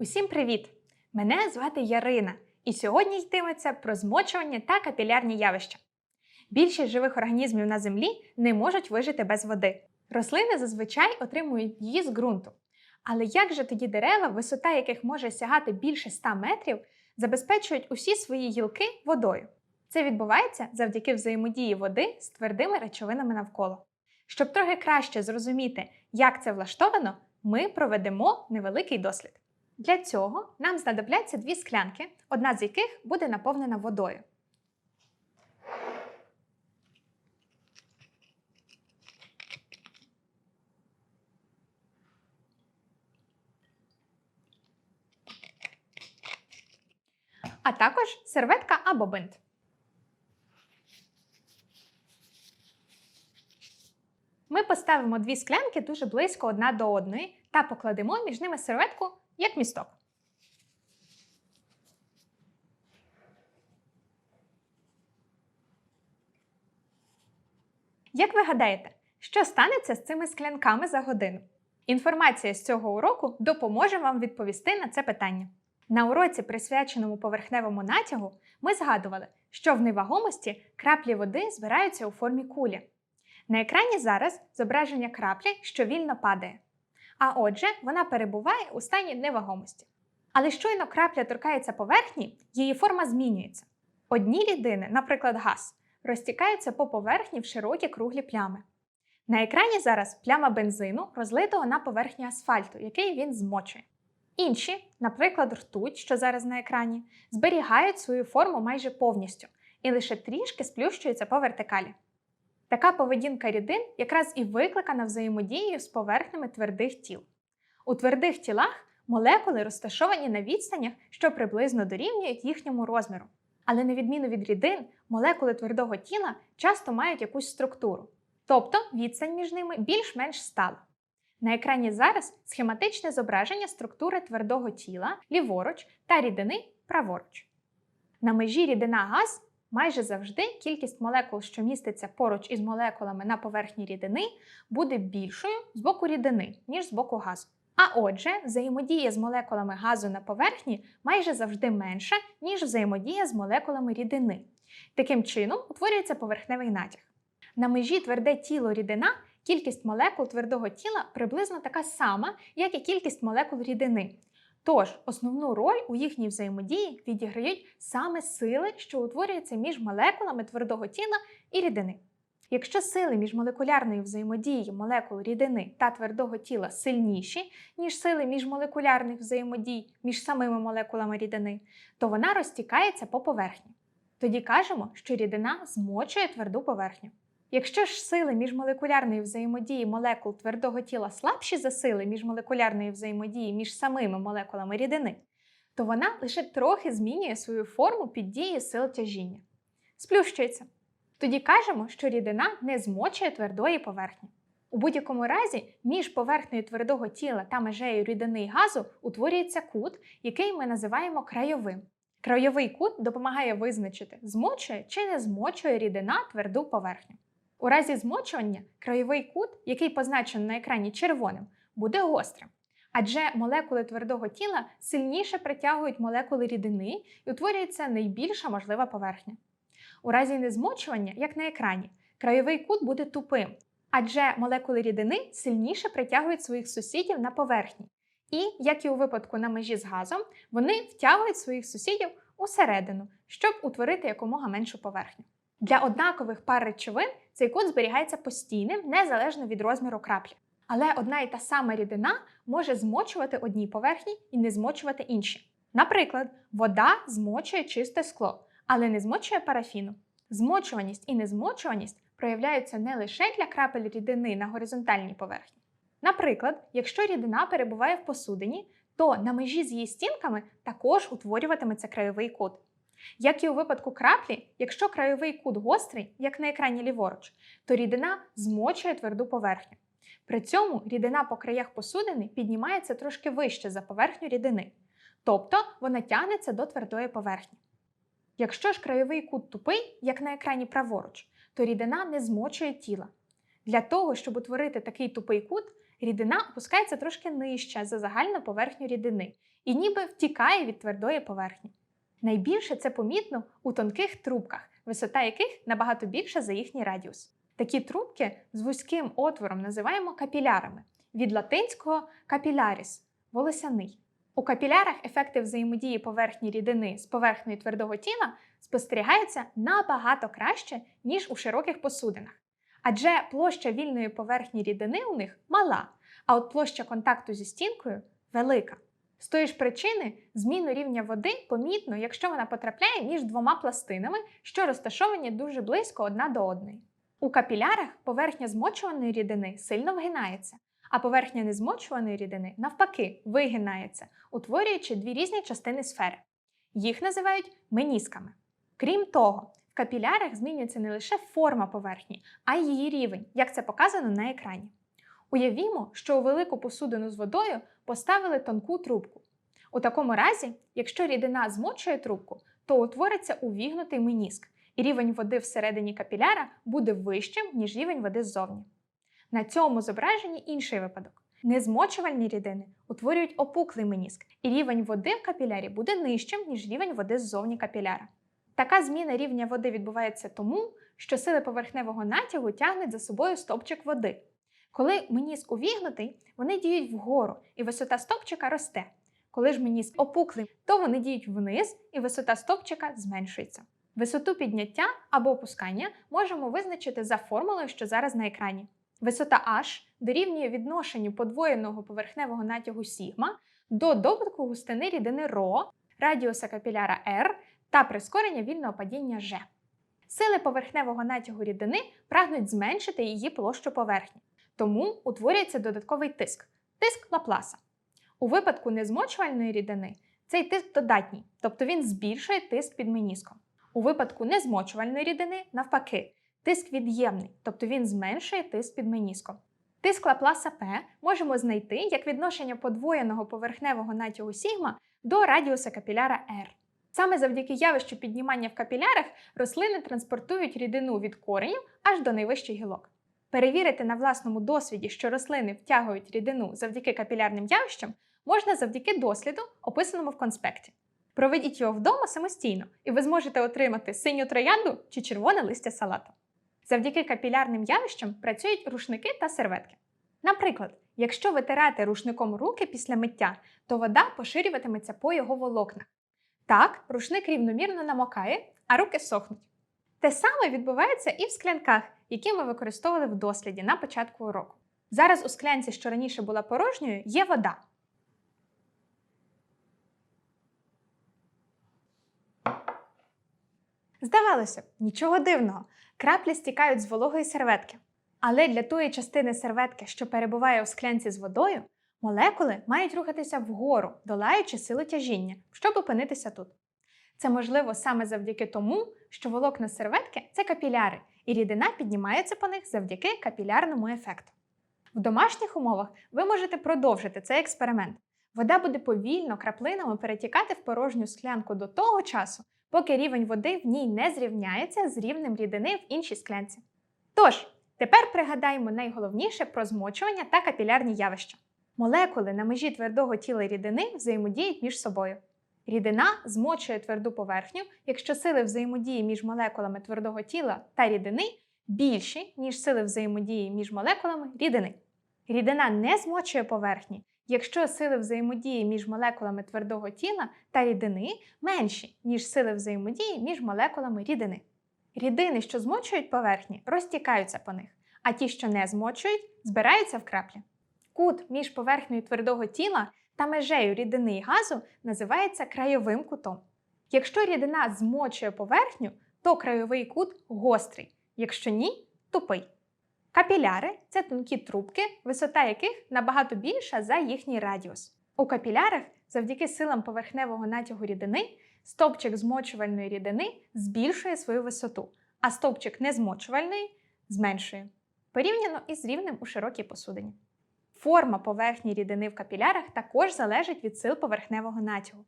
Усім привіт! Мене звати Ярина, і сьогодні йтиметься про змочування та капілярні явища. Більшість живих організмів на землі не можуть вижити без води. Рослини зазвичай отримують її з ґрунту. Але як же тоді дерева, висота яких може сягати більше 100 метрів, забезпечують усі свої гілки водою? Це відбувається завдяки взаємодії води з твердими речовинами навколо. Щоб трохи краще зрозуміти, як це влаштовано, ми проведемо невеликий дослід. Для цього нам знадобляться дві склянки, одна з яких буде наповнена водою. А також серветка або бинт. Ми поставимо дві склянки дуже близько одна до одної та покладемо між ними серветку як місток. Як ви гадаєте, що станеться з цими склянками за годину? Інформація з цього уроку допоможе вам відповісти на це питання. На уроці, присвяченому поверхневому натягу, ми згадували, що в невагомості краплі води збираються у формі кулі. На екрані зараз зображення краплі, що вільно падає. А отже, вона перебуває у стані невагомості. Але щойно крапля торкається поверхні, її форма змінюється. Одні рідини, наприклад, газ, розтікаються по поверхні в широкі круглі плями. На екрані зараз пляма бензину, розлитого на поверхні асфальту, який він змочує. Інші, наприклад, ртуть, що зараз на екрані, зберігають свою форму майже повністю і лише трішки сплющуються по вертикалі. Така поведінка рідин якраз і викликана взаємодією з поверхнями твердих тіл. У твердих тілах молекули розташовані на відстанях, що приблизно дорівнюють їхньому розміру. Але на відміну від рідин, молекули твердого тіла часто мають якусь структуру, тобто відстань між ними більш-менш стала. На екрані зараз схематичне зображення структури твердого тіла ліворуч та рідини праворуч. На межі рідина-газ майже завжди кількість молекул, що міститься поруч із молекулами на поверхні рідини, буде більшою з боку рідини, ніж з боку газу. А отже, взаємодія з молекулами газу на поверхні майже завжди менша, ніж взаємодія з молекулами рідини. Таким чином утворюється поверхневий натяг. На межі тверде тіло рідина кількість молекул твердого тіла приблизно така сама, як і кількість молекул рідини. Тож основну роль у їхній взаємодії відіграють саме сили, що утворюються між молекулами твердого тіла і рідини. Якщо сили міжмолекулярної взаємодії молекул рідини та твердого тіла сильніші, ніж сили міжмолекулярних взаємодій між самими молекулами рідини, то вона розтікається по поверхні. Тоді кажемо, що рідина змочує тверду поверхню. Якщо ж сили міжмолекулярної взаємодії молекул твердого тіла слабші за сили міжмолекулярної взаємодії між самими молекулами рідини, то вона лише трохи змінює свою форму під дією сил тяжіння. Сплющується. Тоді кажемо, що рідина не змочує твердої поверхні. У будь-якому разі, між поверхнею твердого тіла та межею рідини й газу утворюється кут, який ми називаємо крайовим. Крайовий кут допомагає визначити, змочує чи не змочує рідина тверду поверхню. У разі змочування краєвий кут, який позначений на екрані червоним, буде гострим. Адже молекули твердого тіла сильніше притягують молекули рідини і утворюється найбільша можлива поверхня. У разі незмочування, як на екрані, краєвий кут буде тупим, адже молекули рідини сильніше притягують своїх сусідів на поверхні. І, як і у випадку на межі з газом, вони втягують своїх сусідів усередину, щоб утворити якомога меншу поверхню. Для однакових пар речовин цей кут зберігається постійним, незалежно від розміру краплі. Але одна і та сама рідина може змочувати одній поверхні і не змочувати інші. Наприклад, вода змочує чисте скло, але не змочує парафіну. Змочуваність і незмочуваність проявляються не лише для крапель рідини на горизонтальній поверхні. Наприклад, якщо рідина перебуває в посудині, то на межі з її стінками також утворюватиметься краєвий кут. Як і у випадку краплі, якщо краєвий кут гострий, як на екрані ліворуч, то рідина змочує тверду поверхню. При цьому рідина по краях посудини піднімається трошки вище за поверхню рідини, тобто вона тягнеться до твердої поверхні. Якщо ж краєвий кут тупий, як на екрані праворуч, то рідина не змочує тіла. Для того, щоб утворити такий тупий кут, рідина опускається трошки нижче за загальну поверхню рідини і ніби втікає від твердої поверхні. Найбільше це помітно у тонких трубках, висота яких набагато більша за їхній радіус. Такі трубки з вузьким отвором називаємо капілярами від латинського капіляріс волосяний. У капілярах ефекти взаємодії поверхні рідини з поверхнею твердого тіла спостерігаються набагато краще, ніж у широких посудинах. Адже площа вільної поверхні рідини у них мала, а от площа контакту зі стінкою велика. З тої ж причини зміну рівня води помітно, якщо вона потрапляє між двома пластинами, що розташовані дуже близько одна до одної. У капілярах поверхня змочуваної рідини сильно вгинається, а поверхня незмочуваної рідини навпаки вигинається, утворюючи дві різні частини сфери. Їх називають менісками. Крім того, в капілярах змінюється не лише форма поверхні, а й її рівень, як це показано на екрані. Уявімо, що у велику посудину з водою поставили тонку трубку. У такому разі, якщо рідина змочує трубку, то утвориться увігнутий меніск, і рівень води всередині капіляра буде вищим, ніж рівень води ззовні. На цьому зображенні інший випадок. Незмочувальні рідини утворюють опуклий меніск, і рівень води в капілярі буде нижчим, ніж рівень води ззовні капіляра. Така зміна рівня води відбувається тому, що сили поверхневого натягу тягнуть за собою стопчик води. Коли меніск увігнутий, вони діють вгору, і висота стопчика росте. Коли ж меніск опуклий, то вони діють вниз, і висота стопчика зменшується. Висоту підняття або опускання можемо визначити за формулою, що зараз на екрані. Висота H дорівнює відношенню подвоєного поверхневого натягу сігма до добутку густини рідини ρ, радіуса капіляра R та прискорення вільного падіння G. Сили поверхневого натягу рідини прагнуть зменшити її площу поверхні, тому утворюється додатковий тиск тиск Лапласа. У випадку незмочувальної рідини цей тиск додатній, тобто він збільшує тиск під меніском. У випадку незмочувальної рідини, навпаки, тиск від'ємний, тобто він зменшує тиск під меніском. Тиск Лапласа П можемо знайти як відношення подвоєного поверхневого натягу сігма до радіуса капіляра R. Саме завдяки явищу піднімання в капілярах рослини транспортують рідину від коренів аж до найвищих гілок. Перевірити на власному досвіді, що рослини втягують рідину завдяки капілярним явищам, можна завдяки досліду, описаному в конспекті. Проведіть його вдома самостійно, і ви зможете отримати синю троянду чи червоне листя салату. Завдяки капілярним явищам працюють рушники та серветки. Наприклад, якщо витирати рушником руки після миття, то вода поширюватиметься по його волокнах. Так, рушник рівномірно намокає, а руки сохнуть. Те саме відбувається і в склянках, які ми використовували в досліді на початку уроку. Зараз у склянці, що раніше була порожньою, є вода. Здавалося б, нічого дивного. Краплі стікають з вологої серветки. Але для тої частини серветки, що перебуває у склянці з водою, молекули мають рухатися вгору, долаючи силу тяжіння, щоб опинитися тут. Це можливо саме завдяки тому, що волокна серветки це капіляри, і рідина піднімається по них завдяки капілярному ефекту. В домашніх умовах ви можете продовжити цей експеримент. Вода буде повільно краплинами перетікати в порожню склянку до того часу, поки рівень води в ній не зрівняється з рівнем рідини в іншій склянці. Тож, тепер пригадаємо найголовніше про змочування та капілярні явища. Молекули на межі твердого тіла рідини взаємодіють між собою. Рідина змочує тверду поверхню, якщо сили взаємодії між молекулами твердого тіла та рідини більші, ніж сили взаємодії між молекулами рідини. Рідина не змочує поверхні, якщо сили взаємодії між молекулами твердого тіла та рідини менші, ніж сили взаємодії між молекулами рідини. Рідини, що змочують поверхні, розтікаються по них, а ті, що не змочують, збираються в краплі. Кут між поверхнею твердого тіла та межею рідини і газу називається краєвим кутом. Якщо рідина змочує поверхню, то краєвий кут гострий, якщо ні тупий. Капіляри це тонкі трубки, висота яких набагато більша за їхній радіус. У капілярах, завдяки силам поверхневого натягу рідини, стовпчик змочувальної рідини збільшує свою висоту, а стовпчик незмочувальної зменшує, порівняно із рівнем у широкій посудині. Форма поверхні рідини в капілярах також залежить від сил поверхневого натягу.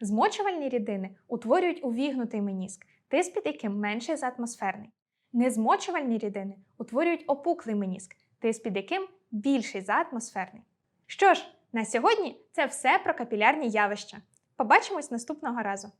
Змочувальні рідини утворюють увігнутий меніск, тиск під яким менший за атмосферний. Незмочувальні рідини утворюють опуклий меніск, тиск під яким більший за атмосферний. Що ж, на сьогодні це все про капілярні явища. Побачимось наступного разу.